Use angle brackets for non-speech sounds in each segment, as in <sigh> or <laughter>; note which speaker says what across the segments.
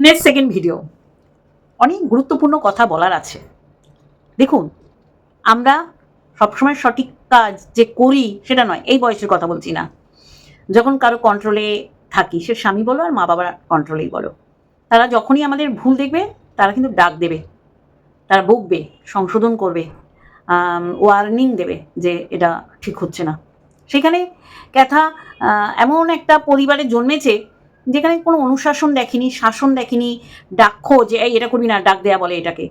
Speaker 1: Next second video অনেক গুরুত্বপূর্ণ কথা বলার আছে। দেখুন, আমরা সবসময় সঠিক কাজ যে করি সেটা নয়, এই বয়সের কথা বলছি না। যখন কারও কন্ট্রোলে থাকি, সে স্বামী বলো আর মা বাবার কন্ট্রোলেই বলো। তারা যখনই আমাদের ভুল দেখবে, তারা কিন্তু ডাক দেবে, তারা বকবে, সংশোধন করবে ওয়ার্নিং দেবে যে এটা ঠিক হচ্ছে না। সেখানে ক্যাথা এমন একটা পরিবারে জন্মেছে যেখানে কোনো অনুশাসন দেখেনি, শাসন দেখেনি ডাক্ষ যে এই এটা করবি না, ডাক দেয়া বলে এটাকে।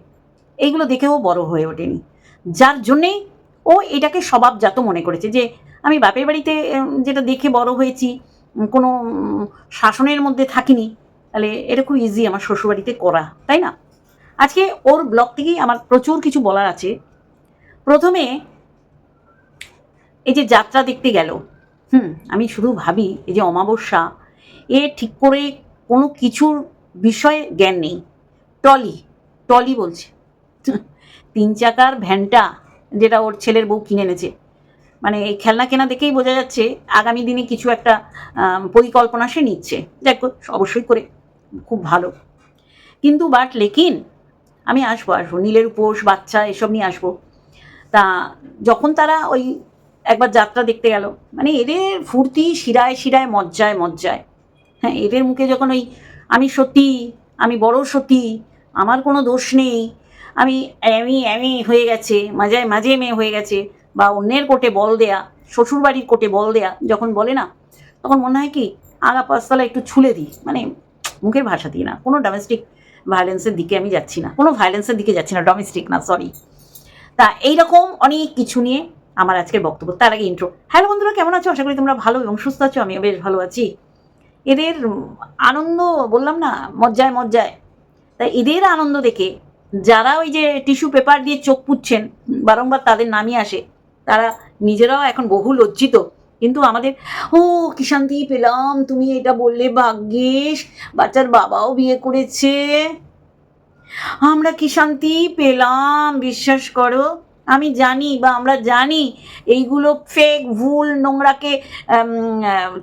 Speaker 1: এইগুলো দেখেও বড় হয়ে ওঠেনি। যার জন্যেই ও এটাকে স্বভাবজাত মনে করেছে যে, আমি বাপের বাড়িতে যেটা দেখে বড় হয়েছি কোনো শাসনের মধ্যে থাকিনি, তাহলে এটা খুব ইজি আমার শ্বশুরবাড়িতে করা, তাই না? আজকে ওর ব্লগ থেকেই আমার প্রচুর কিছু বলার আছে। প্রথমে এই যে যাত্রা দেখতে গেল, হুম, আমি শুধু ভাবি, এই যে অমাবস্যা এ ঠিক করে কোনো কিছুর বিষয়ে জ্ঞান নেই। টলি টলি বলছে। তিন চাকার ভ্যানটা যেটা ওর ছেলের বউ কিনে এনেছে। মানে এই খেলনা কেনা দেখেই বোঝা যাচ্ছে আগামী দিনে কিছু একটা পরিকল্পনা সে নিচ্ছে। দেখ অবশ্যই করে। খুব ভালো। কিন্তু বাট লেকিন, আমি আসব আসব। নীলের উপোস, বাচ্চা, এসব নিয়ে আসব। তা যখন তারা ওই একবার যাত্রা দেখতে গেল মানে এদের ফুর্তি শিরায় শিরায়, মজ্জায় মজ্জায়। হ্যাঁ এদের মুখে যখন ওই আমি সত্যি, আমি বড় সত্যি, আমার কোনো দোষ নেই, আমি আমি আমি হয়ে গেছে মাঝে মাঝে মেয়ে হয়ে গেছে, বা অন্যের কোটে বল দেয়া, শ্বশুরবাড়ির কোটে বল দেয়া, যখন বলে না, তখন মনে হয় কি আগা পাঁচতলা একটু ছুলে দিই মানে মুখের ভাষা দিই না, কোনো ডোমেস্টিক ভায়োলেন্সের দিকে আমি যাচ্ছি না, কোনো ভায়োলেন্সের দিকে যাচ্ছি না ডোমেস্টিক না সরি তা এইরকম অনেক কিছু নিয়ে আমার আজকের বক্তব্য, তার আগে ইন্ট্রো হ্যালো বন্ধুরা, কেমন আছো? আশা করি তোমরা ভালো এবং সুস্থ আছো, আমিও বেশ ভালো আছি। এদের আনন্দ বললাম না, মজ্জায় মজ্জায়। তাই এদের আনন্দ দেখে যারা ওই যে টিস্যু পেপার দিয়ে চোখ পুচ্ছেন বারংবার তাদের নামই আসে। তারা নিজেরাও এখন বহু লজ্জিত। কিন্তু আমাদের, ও, কি শান্তি পেলাম, তুমি এটা বললে ভাগ্যিস, বাচ্চার বাবাও বিয়ে করেছে। আমরা কি শান্তি পেলাম, বিশ্বাস করো। আমি জানি বা আমরা জানি এইগুলো ফেক ভুল, নোংরাকে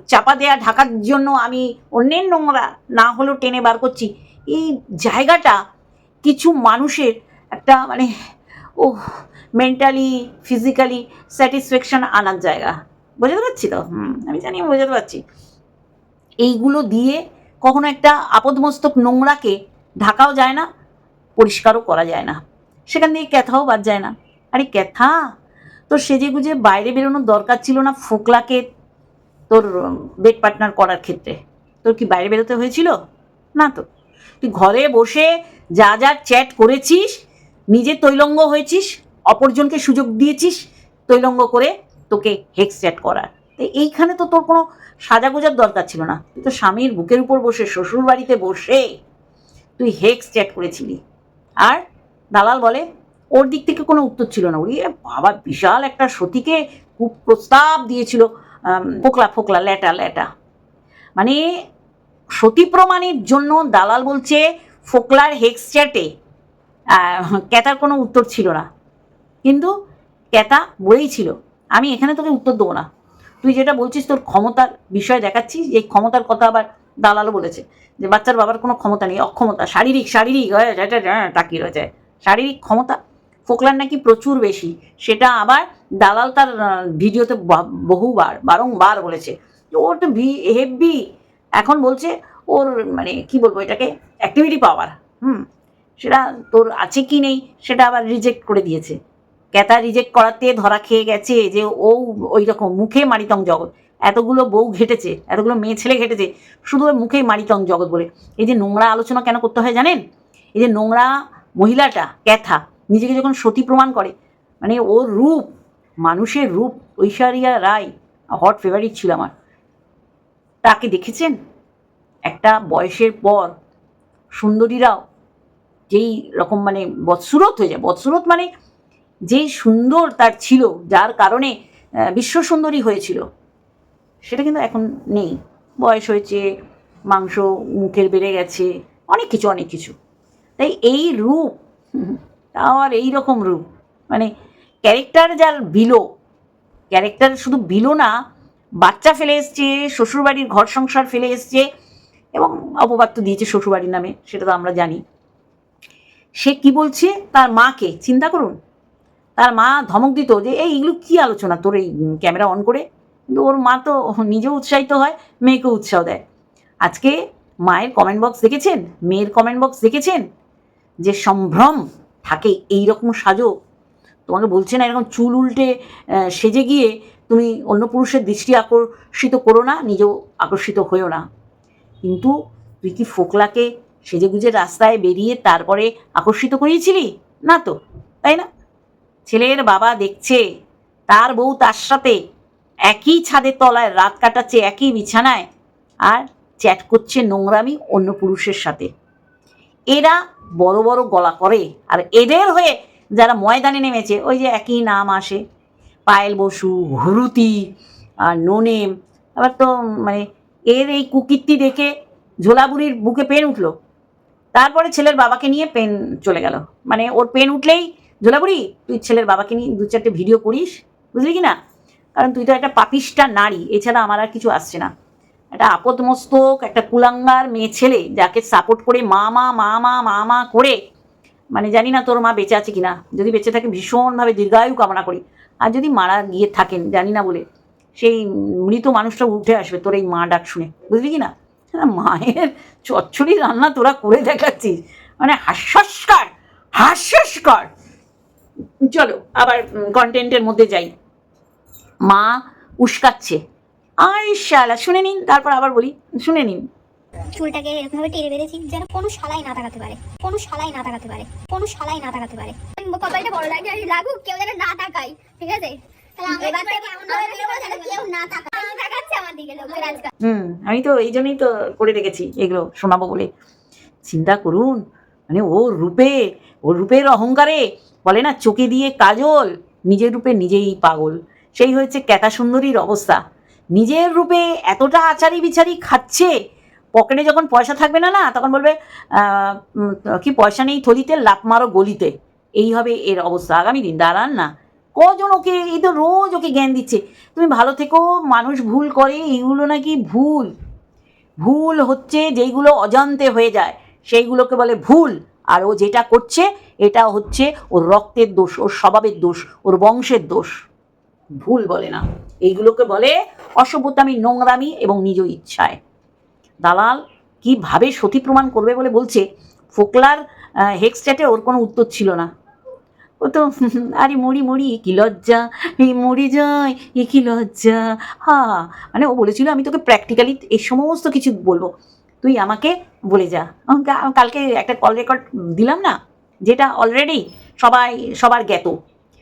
Speaker 1: চাপা দেয়া, ঢাকার জন্য আমি অন্যের নোংরা না হলেও টেনে বার করছি। এই জায়গাটা কিছু মানুষের একটা মানে ও মেন্টালি ফিজিক্যালি স্যাটিসফ্যাকশন আনার জায়গা। বোঝাতে পারছি তো? হুম, আমি জানি, আমি বোঝাতে পারছি। এইগুলো দিয়ে কখনো একটা আপদমস্তক নোংরাকে ঢাকাও যায় না, পরিষ্কারও করা যায় না। সেখান থেকে ক্যাথাও বাদ যায় না। আরে ক্যাথা তোর সেজে গুজে বাইরে বেরোনোর দরকার ছিল না ফোকলাকে তোর বেড পার্টনার করার ক্ষেত্রে। তোর কি বাইরে বেরোতে হয়েছিল? না তো। তুই ঘরে বসে যা যা চ্যাট করেছিস, নিজে তৈলঙ্গ হয়েছিস, অপরজনকে সুযোগ দিয়েছিস তৈলঙ্গ করে তোকে হেক্স চ্যাট করার। তো এইখানে তো তোর কোনো সাজা গোজার দরকার ছিল না। তুই তো স্বামীর বুকের উপর বসে শ্বশুর বাড়িতে বসে তুই হেক্স চ্যাট করেছিলি। আর দালাল বলে ওর দিক থেকে কোনো উত্তর ছিল না। ওরে বাবা বিশাল একটা সতীকে খুব প্রস্তাব দিয়েছিল ফোকলা ফোকলা ল্যাটা ল্যাটা। মানে সতী প্রমাণের জন্য দালাল বলছে ফোকলার হেক্স চ্যাটে। ক্যাতার কোনো উত্তর ছিল না। কিন্তু ক্যাতা বলেই ছিল আমি এখানে তোকে উত্তর দেবো না। তুই যেটা বলছিস তোর ক্ষমতার বিষয় দেখাচ্ছিস এই ক্ষমতার কথা আবার দালালও বলেছে। যে বাচ্চার বাবার কোনো ক্ষমতা নেই অক্ষমতা শারীরিক শারীরিক হ্যাঁ, তাকিয়ে রয়েছে। শারীরিক ক্ষমতা ফোকলার নাকি প্রচুর বেশি। সেটা আবার দালাল তার ভিডিওতে বহুবার, বারংবার বলেছে। ওর তো ভি হেভি এখন বলছে ওর মানে কি বলব এটাকে? অ্যাক্টিভিটি পাওয়ার হুম। সেটা তোর আছে কি নেই? সেটা আবার রিজেক্ট করে দিয়েছে। ক্যাতা রিজেক্ট করাতে ধরা খেয়ে গেছে যে ও ওই রকম মুখে মারিতং জগৎ। এতগুলো বউ ঘেটেছে, এতগুলো মেয়ে ছেলে ঘেটেছে, শুধু ওই মুখেই মারিতং জগৎ বলে। এই যে নোংরা আলোচনা কেন করতে হয় জানেন? এই যে নোংরা মহিলাটা, ক্যাথা নিজেকে যখন সতী প্রমাণ করে মানে ওর রূপ, মানুষের রূপ, ঐশ্বরিয়া রায় হট ফেভারিট ছিল আমার। তাকে দেখেছেন? একটা বয়সের পর সুন্দরীরাও যেই রকম মানে বৎসুরত হয়ে যায়। বৎসুরত মানে যেই সুন্দর তার ছিল, যার কারণে বিশ্ব সুন্দরী হয়েছিল। সেটা কিন্তু এখন নেই। বয়স হয়েছে, মাংস মুখের বেড়ে গেছে, অনেক কিছু অনেক কিছু। তাই এই রূপ তাও আর এই রকম রূপ। মানে ক্যারেক্টার যার বিলো ক্যারেক্টার শুধু বিলো না, বাচ্চা ফেলে এসছে, শ্বশুরবাড়ির ঘর সংসার ফেলে এসছে, এবং অপবাদ তো দিয়েছে শ্বশুরবাড়ির নামে, সেটা তো আমরা জানি। সে কি বলছে? তার মাকে, চিন্তা করুন। তার মা ধমক দিত যে, এই, এগুলো কি আলোচনা? তোর এই ক্যামেরা অন করে? কিন্তু ওর মা তো নিজেও উৎসাহিত হয় মেয়েকে উৎসাহ দেয়। আজকে মায়ের কমেন্ট বক্স দেখেছেন? মেয়ের কমেন্ট বক্স দেখেছেন? যে সম্ভ্রম থাকে এই রকম সাজো। তোমাকে বলছে না, এরকম চুল উল্টে সেজে গিয়ে তুমি অন্য পুরুষের দৃষ্টি আকর্ষিত করো না, নিজেও আকর্ষিত হয়েও না। কিন্তু তুই কি ফোকলাকে সেজে গুজে রাস্তায় বেরিয়ে তারপরে আকর্ষিত করিয়েছিলি? না তো, তাই না? ছেলের বাবা দেখছে, তার বউ তার সাথে একই ছাদের তলায় রাত কাটাচ্ছে, একই বিছানায়, আর চ্যাট করছে নোংরামি অন্য পুরুষের সাথে। এরা বড় বড় গলা করে। আর এদের হয়ে যারা ময়দানে নেমেছে, ওই যে একই নাম আসে। পায়েল বসু, হুরুতি, আর নোনেম আবার তো মানে এর এই কুকীর্তি দেখে ঝোলাবুড়ির বুকে পেন উঠল। তারপরে ছেলের বাবাকে নিয়ে পেন চলে গেল। মানে ওর পেন উঠলেই, ঝোলাবুড়ি, তুই ছেলের বাবাকে নিয়ে দু চারটে ভিডিও করিস, বুঝলি কি না? কারণ তুই তো একটা পাপিষ্টা নারী, এছাড়া আমার আর কিছু আসছে না। একটা আপদমস্তক, একটা কুলাঙ্গার মেয়ে ছেলে যাকে সাপোর্ট করে মা মা মা মা মা মা করে। মানে জানি না তোর মা বেঁচে আছে কিনা। যদি বেঁচে থাকে, ভীষণভাবে দীর্ঘায়ু কামনা করি। আর যদি মারা গিয়ে থাকেন, জানি না বলে, সেই মৃত মানুষটা উঠে আসবে তোর এই মা ডাক শুনে। বুঝলি কি না? মায়ের চচ্চড়ি রান্না তোরা করে দেখাচ্ছিস। মানে হাস্যস্কর হাস্যস্কর চলো, আবার কন্টেন্টের মধ্যে যাই। মা উস্কাচ্ছে। আই শালা শুনে নিন তারপর আবার বলি শুনে নিন।
Speaker 2: চুলটাকে এরকম ভাবে টেনে বেঁধেছি যেন কোনো শালাই না তাকাতে পারে কোনো শালাই না তাকাতে পারে কোনো শালাই না তাকাতে পারে। কপালটা বড় লাগে লাগুক কেউ যেন না তাকাই ঠিক আছে?
Speaker 1: হুম আমি তো এই জন্যই তো করে রেখেছি এগুলো শোনাবো বলে। চিন্তা করুন মানে ওর রূপে ওর রূপের অহংকারে বলে না চোখে দিয়ে কাজল নিজের রূপে নিজেই পাগল। সেই হয়েছে ক্যাতা সুন্দরীর অবস্থা। নিজের রূপে এতটা আচারি বিচারি খাচ্ছে, পকেটে যখন পয়সা থাকবে না না, তখন বলবে কি পয়সা নেই থলিতে লাপ মারো গলিতে। এই হবে এর অবস্থা। আগামী দিন, দাঁড়ান না। কজন ওকে, এই তো রোজ ওকে জ্ঞান দিচ্ছে। তুমি ভালো থেকো, মানুষ ভুল করে, এইগুলো নাকি ভুল। ভুল হচ্ছে যেইগুলো অজান্তে হয়ে যায়, সেইগুলোকে বলে ভুল। আর ও যেটা করছে, এটা হচ্ছে ওর রক্তের দোষ, ওর স্বভাবের দোষ, ওর বংশের দোষ। ভুল বলে না। এইগুলোকে বলে অসভ্যতামি, নোংরামি এবং নিজ ইচ্ছায়। দালাল কীভাবে সতী প্রমাণ করবে বলে বলছে? ফোকলার হেক্স চ্যাটে ওর কোনো উত্তর ছিল না। ও তো, আরে মরি মরি, কি লজ্জা এই মরি যায় এ কি লজ্জা। হা মানে ও বলেছিল, আমি তোকে প্র্যাকটিক্যালি এই সমস্ত কিছু বলব। তুই আমাকে বলে যা। কালকে একটা কল রেকর্ড দিলাম না, যেটা অলরেডি সবাই, সবার জ্ঞাত।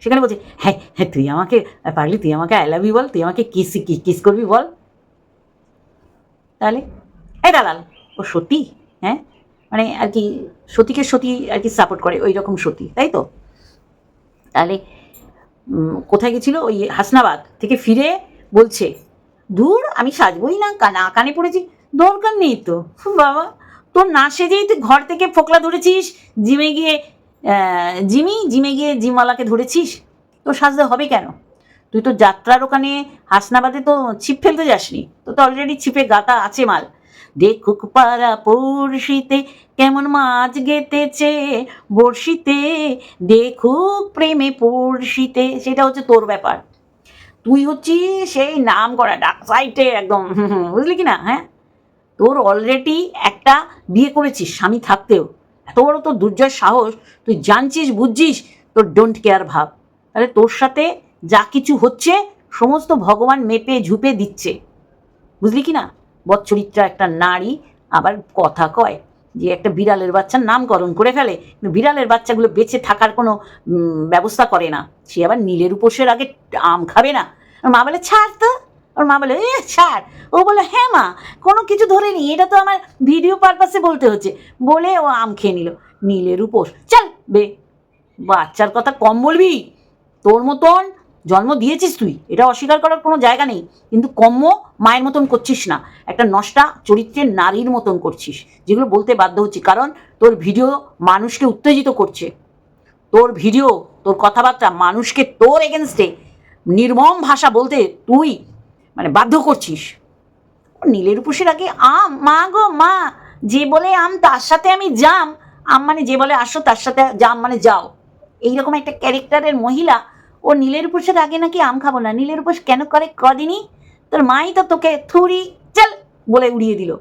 Speaker 1: সেখানে বলছে হ্যাঁ হ্যাঁ তুই আমাকে পারলি, তুই আমাকে আই লাভ ইউ বল, তুই আমাকে কিস কিস করবি বল। তাহলে, এই দালাল, ও সত্যি হ্যাঁ? মানে আর কি সতীকে সতী আর কি সাপোর্ট করে, ওই রকম সতী, তাই তো? তাহলে কোথায় গেছিল? ওই হাসনাবাদ থেকে ফিরে বলছে দূর আমি সাজবই না কানা কানে পড়েছি, দরকার নেই তো, বাবা। তোর না সেজেই তুই ঘর থেকে ফোকলা ধরেছিস, জিমে গিয়ে জিমি, জিমে গিয়ে জিমওয়ালাকে ধরেছিস? তোর সাজতে হবে কেন? তুই তো যাত্রার ওখানে হাসনাবাদে তো ছিপ ফেলতে যাসনি। তো তো অলরেডি ছিপে গাতা আছে মাল। দেখুক পাড়া পড়শিতে কেমন মাছ গেতেছে বড়শিতে। দেখুক প্রেমে পড়শিতে, সেটা হচ্ছে তোর ব্যাপার। তুই হচ্ছিস সেই নাম করা ডাক সাইটে একদম বুঝলি কি না হ্যাঁ? তোর অলরেডি একটা বিয়ে করেছিস, স্বামী থাকতেও। এত বড় তোর দুর্জয় সাহস, তুই জানছিস, বুঝছিস? তোর ডোন্ট কেয়ার ভাব। তাহলে তোর সাথে যা কিছু হচ্ছে, সমস্ত ভগবান মেপে ঝুপে দিচ্ছে। বুঝলি কি না? বচ্চরিত্রা একটা নারী, আবার কথা কয় যে একটা বিড়ালের বাচ্চার নামকরণ করে ফেলে বিড়ালের বাচ্চাগুলো বেঁচে থাকার কোনো ব্যবস্থা করে না। সে আবার নীলের উপোসের আগে আম খাবে না। মা বলে, ছাড় তো। ওর মা বলে এ ছাড়। ও বলে হ্যাঁ মা, কোনো কিছু ধরে নি এটা তো আমার ভিডিও পারপাসে বলতে হচ্ছে। বলে ও আম খেয়ে নিল, নীলের উপোস চল, বে, বাচ্চার কথা কম বলবি। তোর মতন জন্ম দিয়েছিস তুই, এটা অস্বীকার করার কোনো জায়গা নেই। কিন্তু কম্ম মায়ের মতন করছিস না, একটা নষ্টা চরিত্রের নারীর মতন করছিস, যেগুলো বলতে বাধ্য হচ্ছি। কারণ তোর ভিডিও মানুষকে উত্তেজিত করছে। তোর ভিডিও তোর কথাবার্তা মানুষকে তোর এগেনস্টে নির্মম ভাষা বলতে তুই মানে বাধ্য করছিস। নীলের উপসের আগে আম মা গো, মা, যে বলে আম, তার সাথে আমি জাম আম মানে যে বলে আসো, তার সাথে জাম মানে যাও। এইরকম একটা ক্যারেক্টারের মহিলা, ও নীলের উপসের আগে নাকি আম খাব না? নীলের উপোস কেন করে? কদিনই তোর মাই তো তোকে থুরি, চল বলে উড়িয়ে দিল।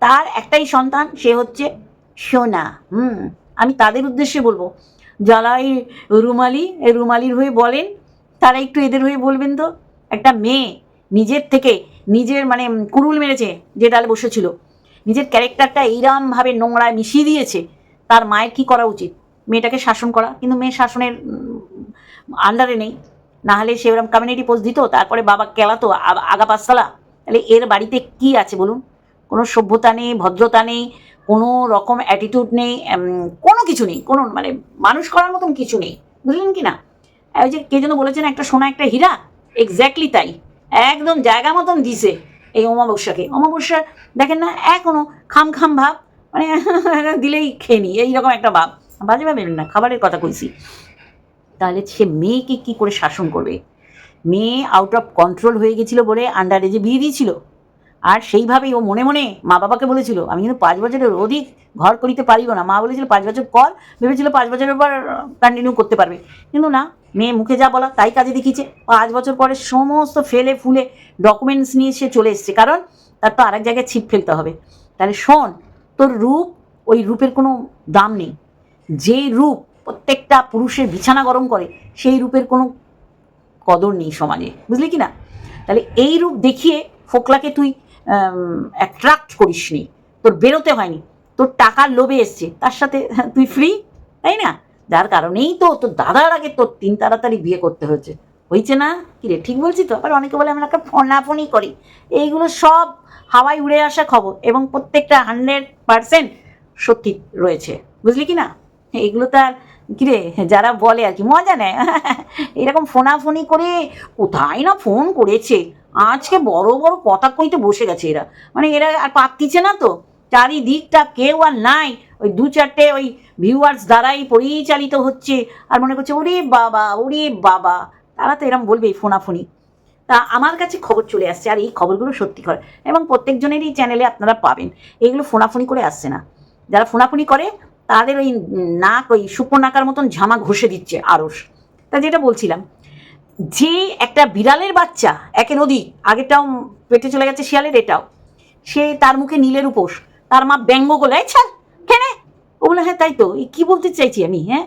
Speaker 1: তার একটাই সন্তান, সে হচ্ছে সোনা। হুম, আমি তাদের উদ্দেশ্যে বলব যারা এই রুমালি এই রুমালির হয়ে বলেন, তারা একটু এদের হয়ে বলবেন তো? একটা মেয়ে নিজের থেকে নিজের মানে কুরুল মেরেছে যে ডালে বসেছিল। নিজের ক্যারেক্টারটা এইরমভাবে নোংরায় মিশিয়ে দিয়েছে, তার মায়ের কি করা উচিত? মেয়েটাকে শাসন করা, কিন্তু মেয়ে শাসনের আন্ডারে নেই। না হলে সে ওরকম কমিউনিটি পোস্ট দিত, তারপরে বাবা কেলাতো আগা পাঁচতলা। তাহলে এর বাড়িতে কি আছে বলুন? কোনো সভ্যতা নেই, ভদ্রতা নেই, কোনো রকম অ্যাটিটিউড নেই কোনো কিছু নেই। কোনো মানে মানুষ করার মতন কিছু নেই। বুঝলেন কি না? ওই যে কে যেন বলেছেন, একটা সোনা, একটা হীরা? এক্স্যাক্টলি তাই। একদম জায়গা মতন দিছে এই অমাবস্যাকে। অমাবস্যা দেখেন না এখনও খাম খাম ভাব মানে <laughs> দিলেই খেয়ে নি, এইরকম একটা ভাব। বাজে ভাবেন না, খাবারের কথা কইছি। তাহলে সে মেয়েকে কি করে শাসন করবে? মেয়ে আউট অফ কন্ট্রোল হয়ে গেছিল বলে আন্ডারে যে বিয়ে দিয়েছিল? আর সেইভাবেই ও মনে মনে মা বাবাকে বলেছিল, আমি কিন্তু পাঁচ বছরের অধিক ঘর করিতে পারিব না। মা বলেছিল, পাঁচ বছর কর। ভেবেছিল পাঁচ বছরের পর কন্টিনিউ করতে পারবে। কিন্তু না, মেয়ে মুখে যা বলা তাই কাজে দেখিয়েছে। পাঁচ বছর পরে সমস্ত ফেলে ফুলে ডকুমেন্টস নিয়ে সে চলে এসছে। কারণ তার তো আরেক জায়গায় ছিপ ফেলতে হবে। তাহলে শোন, তোর রূপ, ওই রূপের কোনো দাম নেই। যেই রূপ প্রত্যেকটা পুরুষের বিছানা গরম করে, সেই রূপের কোনো কদর নেই সমাজে। বুঝলি কি না? তাহলে এই রূপ দেখিয়ে ফোকলাকে তুই অ্যাট্রাক্ট করিসনি। তোর বেরোতে হয়নি। তোর টাকার লোভে এসছে। তার সাথে তুই ফ্রি তাই না? যার কারণেই তো তোর দাদার আগে তোর তিন তাড়াতাড়ি বিয়ে করতে হয়েছে। হয়েছে না? কি রে, ঠিক বলছি তো? আবার অনেকে বলে, আমরা একটা ফোনাফোনই করি। এইগুলো সব হাওয়ায় উড়ে আসা খবর এবং প্রত্যেকটা হান্ড্রেড পারসেন্ট সত্যি রয়েছে। বুঝলি কি না? এগুলো তো আর কিরে যারা বলে আর কি, মজা নেয়। <laughs> এরকম ফোনাফোনি করে কোথায় না ফোন করেছে? আজকে বড় বড় কথা কইতে বসে গেছে এরা। মানে এরা আর পাত্তিছে না তো? চারিদিকটা কেউ আর নাই। ওই দু চারটে ওই ভিউয়ার্স দ্বারাই পরিচালিত হচ্ছে। আর মনে করছে, ওরে বাবা ওরে বাবা। তারা তো এরম বলবে ফোনাফোনি। তা আমার কাছে খবর চলে আসছে, আর এই খবরগুলো সত্যি করে। এবং প্রত্যেকজনেরই চ্যানেলে আপনারা পাবেন। এইগুলো ফোনাফোনি করে আসছে না। যারা ফোনাফোনি করে, তাদের ওই নাক, ওই শুকনো নাকার মতন ঝামা ঘষে দিচ্ছে আরস তা যেটা বলছিলাম যে একটা বিড়ালের বাচ্চা একের নদী, আগেরটাও পেটে চলে গেছে শিয়ালের, এটাও। সে তার মুখে নীলের উপোস, তার মা ব্যঙ্গ গোলে আচ্ছা কেনে ও বলে হ্যাঁ তাই তো কি বলতে চাইছি আমি হ্যাঁ?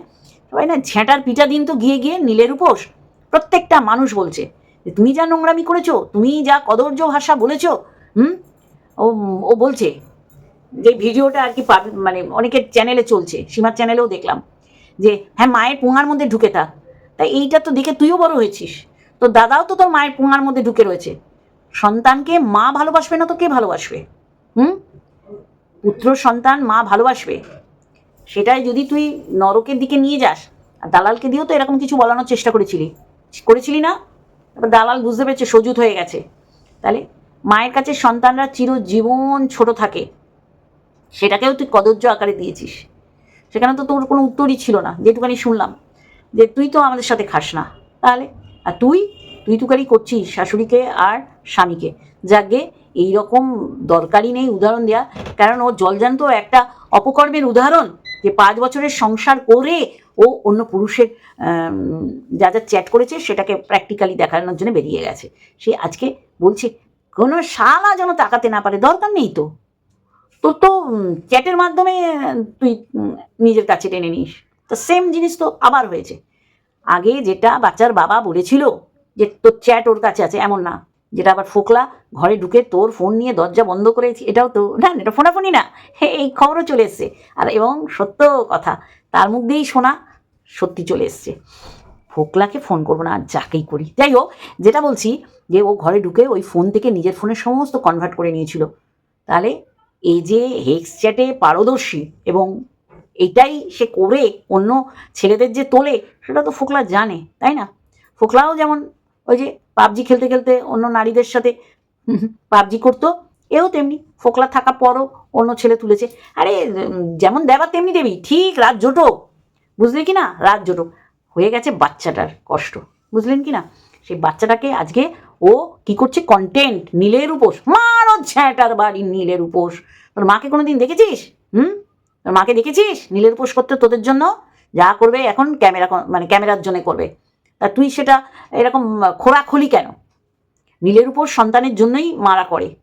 Speaker 1: সবাই না ঝেঁটার পিঠা দিন তো গিয়ে গিয়ে নীলের উপোস। প্রত্যেকটা মানুষ বলছে, যে তুমি যা নোংরামি করেছ, তুমি যা কদর্য ভাষা বলেছ, হুম? ও ও বলছে, যে ভিডিওটা আর কি মানে অনেকের চ্যানেলে চলছে, সীমার চ্যানেলেও দেখলাম, যে হ্যাঁ মায়ের পোঙার মধ্যে ঢুকে থাক তাই এইটা তো দেখে তুইও বড় হয়েছিস। তো দাদাও তো তোর মায়ের পোঙার মধ্যে ঢুকে রয়েছে। সন্তানকে মা ভালোবাসবে না তো কে ভালোবাসবে? হুম? পুত্র, সন্তান, মা ভালোবাসবে। সেটাই যদি তুই নরকের দিকে নিয়ে যাস, আর দালালকে দিয়েও তো এরকম কিছু বলানোর চেষ্টা করেছিলি। করেছিলি না? এবার দালাল বুঝতে পেরেছে সজুত হয়ে গেছে। তাহলে মায়ের কাছে সন্তানরা চিরজীবন ছোট থাকে। সেটাকেও তুই কদর্য আকারে দিয়েছিস। সেখানে তো তোর কোনো উত্তরই ছিল না। যেটুকানি শুনলাম। যে তুই তো আমাদের সাথে খাস না, তাহলে? আর তুই? তুই তুকারি করছিস শাশুড়িকে আর স্বামীকে। যাকে এইরকম দরকারই নেই উদাহরণ দেওয়া কারণ ও জলজান্ত একটা অপকর্মের উদাহরণ যে পাঁচ বছরের সংসার করে ও অন্য পুরুষের যা যা চ্যাট করেছে সেটাকে প্র্যাকটিক্যালি দেখানোর জন্য বেরিয়ে গেছে। সে আজকে বলছে, কোনো শালা যেন তাকাতে না পারে, দরকার নেই তো। তোর তো চ্যাটের মাধ্যমে তুই নিজের কাছে টেনে নিস। তো সেম জিনিস তো আবার হয়েছে। আগে যেটা বাচ্চার বাবা বলেছিল যে তোর চ্যাট ওর কাছে আছে এমন না। যেটা আবার ফোকলা ঘরে ঢুকে তোর ফোন নিয়ে দরজা বন্ধ করেছি এটাও তো না এটা ফোনাফোনি না। হে, এই খবরও চলে এসছে। আর এবং সত্য কথা তার মুখ দিয়েই শোনা সত্যি চলে এসছে। ফোকলাকে ফোন করব না আর যাকেই করি। যাই হোক যেটা বলছি যে ও ঘরে ঢুকে ওই ফোন থেকে নিজের ফোনে সমস্ত কনভার্ট করে নিয়েছিল। তাহলে এই যে হেক্স চ্যাটে পারদর্শী এবং এটাই সে করে অন্য ছেলেদের যে তোলে, সেটা তো ফোকলা জানে, তাই না? ফোকলাও যেমন ওই যে পাবজি খেলতে খেলতে অন্য নারীদের সাথে পাবজি করতো, এও তেমনি ফোকলা থাকার পরও অন্য ছেলে তুলেছে। আরে, যেমন দেবা তেমনি দেবী, ঠিক রাত জোটো, বুঝলি কি না রাত জোটো। হয়ে গেছে বাচ্চাটার কষ্ট, বুঝলেন কি না সেই বাচ্চাটাকে আজকে ও কি করছে? কন্টেন্ট নীলের উপোস, মারো ঝ্যাঁটার বাড়ি নীলের উপোস। তোর মাকে কোনোদিন দেখেছিস? হুম? মাকে দেখেছিস? নীলের উপোস করতে তোদের জন্য? যা করবে এখন ক্যামেরা মানে ক্যামেরার জন্য করবে। তা তুই সেটা এরকম খোরাখুলি কেন? নীলের উপর সন্তানের জন্যই মারা করে।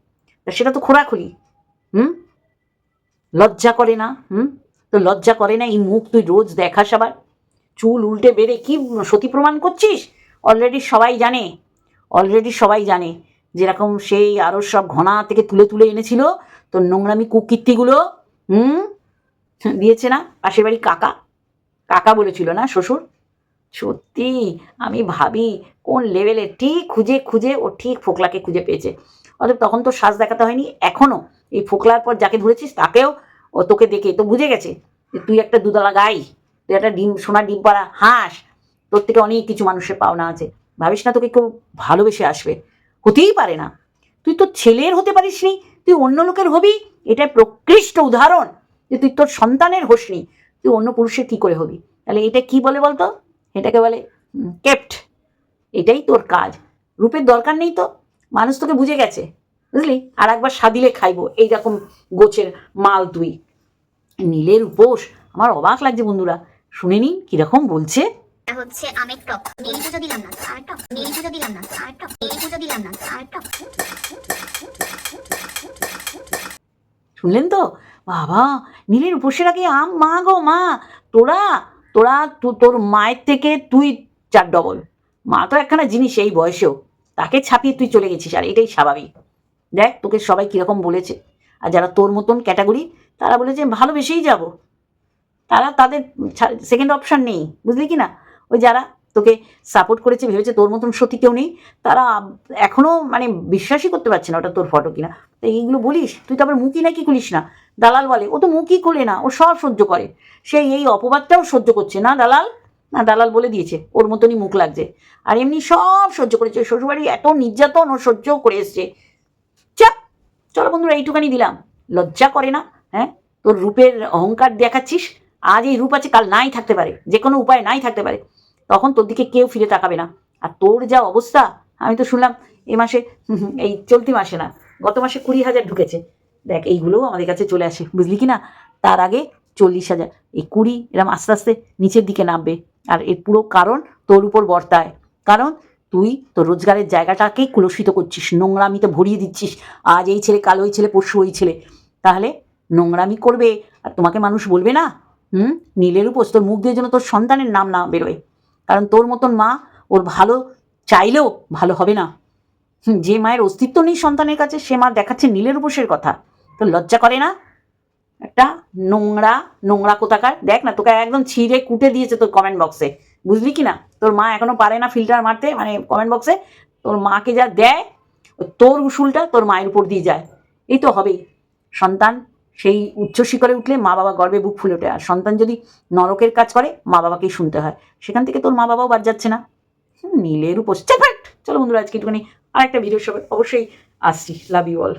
Speaker 1: তা সেটা তো খোরাখুলি। হুম? লজ্জা করে না? হুম? তো লজ্জা করে না এই মুখ তুই রোজ দেখাস আবার? চুল উল্টে বেড়ে কি সতী প্রমাণ করছিস? অলরেডি সবাই জানে। অলরেডি সবাই জানে। যেরকম সেই আরও সব ঘনা থেকে তুলে তুলে এনেছিল তোর নোংরামি কুকীর্তিগুলো। হুম? দিয়েছে না। পাশের বাড়ি কাকা। কাকা বলেছিল না, শ্বশুর? সত্যি, আমি ভাবি কোন লেভেলে ঠিক খুঁজে খুঁজে ও ঠিক ফোকলাকে খুঁজে পেয়েছে। অতএব তখন তো শ্বাস দেখাতে হয়নি এখনও এই ফোকলার পর যাকে ধরেছিস তাকেও ও তোকে দেখে, তো বুঝে গেছে যে তুই একটা দুদলা গাই, তুই একটা ডিম, সোনা ডিম পাড়া হাঁস, তোর থেকে অনেক কিছু মানুষের পাওনা আছে। ভাবিস না তোকে কেউ ভালোবেসে আসবে? হতেই পারে না। তুই তো ছেলের হতে পারিস নি তুই অন্য লোকের হবি এটা প্রকৃষ্ট উদাহরণ। যে তুই তোর সন্তানের হোসনি তুই অন্য পুরুষের কি করে হবি? তাহলে এটা কি বলে বলতো? এটাকে বলে কেপ্ট এটাই তোর কাজ। রূপের দরকার নেই তো। মানুষ তোকে বুঝে গেছে বুঝলি? আর একবার সাদিলে খাইবো এইরকম গোছের মাল তুই। নীলের উপোস আমার অবাক লাগছে বন্ধুরা। শুনে নিন কীরকম বলছে।
Speaker 2: হচ্ছে আমের টক। নীল পুজো দিলাম না আর টক। নীল পুজো দিলাম না আর টক। নীল পুজো দিলাম না আর টক।
Speaker 1: শুনলেন তো? বাবা, নীলের উপোসের আগে আম, মা গো, মা। তোরা তোরা তোর মায়ের থেকে তুই চার ডবল মা তো একখানা জিনিস এই বয়সেও। তাকে ছাপিয়ে তুই চলে গেছিস, আর এটাই স্বাভাবিক। দেখ, তোকে সবাই কীরকম বলেছে। আর যারা তোর মতন ক্যাটাগরি তারা বলেছে, ভালোবেসেই যাব। তারা তাদের সেকেন্ড অপশান নেই, বুঝলি কি না? ওই যারা তোকে সাপোর্ট করেছে, ভেবেছে তোর মতন সত্যি কেউ নেই, তারা এখনও মানে বিশ্বাসই করতে পারছে না ওটা তোর ফটো কিনা। তো এইগুলো বলিস? তুই তো আবার নাকি খুলিস না। দালাল বলে, ও তো মুখই খোলে না, ও সব সহ্য করে। সেই এই অপবাদটাও সহ্য করছে, না দালাল? না, দালাল বলে দিয়েছে, ওর মতনই মুখ লাগছে। আর এমনি সব সহ্য করেছে শ্বশুরবাড়ি এত নির্যাতন, ও সহ্য করে এসছে। চাপ চলো বন্ধুরা এইটুকানি দিলাম। লজ্জা করে না হ্যাঁ? তোর রূপের অহংকার দেখাচ্ছিস? আজ এই রূপ আছে, কাল নাই থাকতে পারে। যে কোনো উপায় নাই থাকতে পারে। তখন তোর দিকে কেউ ফিরে তাকাবে না। আর তোর যা অবস্থা, আমি তো শুনলাম এ মাসে এই চলতি মাসে না, গত মাসে কুড়ি হাজার ঢুকেছে। দেখ, এইগুলোও আমাদের কাছে চলে আসে, বুঝলি কি না তার আগে চল্লিশ হাজার, এই কুড়ি, এরম আস্তে আস্তে নিচের দিকে নামবে। আর এর পুরো কারণ তোর উপর বর্তায়। কারণ তুই তোর রোজগারের জায়গাটাকেই কুলসিত করছিস, নোংরামিতে ভরিয়ে দিচ্ছিস। আজ এই ছেলে, কাল ওই ছেলে, পরশু ওই ছেলে। তাহলে নোংরামি করবে, আর তোমাকে মানুষ বলবে না, হুম? নীলের উপোস, তোর মুখ দিয়ে যেন তোর সন্তানের নাম না বেরোয়। কারণ তোর মতন মা ওর ভালো চাইলেও ভালো হবে না। যে মায়ের অস্তিত্ব নেই সন্তানের কাছে, সে মা দেখাচ্ছে নীলের উপোসের কথা। তো লজ্জা করে না? একটা নোংরা নোংরা কোথাকার। দেখ না, তোকে একদম ছিঁড়ে কুটে দিয়েছে তোর কমেন্ট বক্সে বুঝলি কি না? তোর মা এখনও পারে না ফিল্টার মারতে মানে কমেন্ট বক্সে তোর মাকে যা দেয়, তোর উসুলটা তোর মায়ের উপর দিয়ে যায়। এই তো হবেই। সন্তান সেই উচ্চ শিখরে উঠলে মা বাবা গর্বে বুক ফুলে ওঠে। আর সন্তান যদি নরকের কাজ করে মা বাবাকেই শুনতে হয়। সেখান থেকে তোর মা বাবাও বাদ যাচ্ছে না। নীলের চাপাট চলো বন্ধুরা, আজকে একটুখানি আর একটা ভিডিওর সবাই অবশ্যই আসছি। Love you all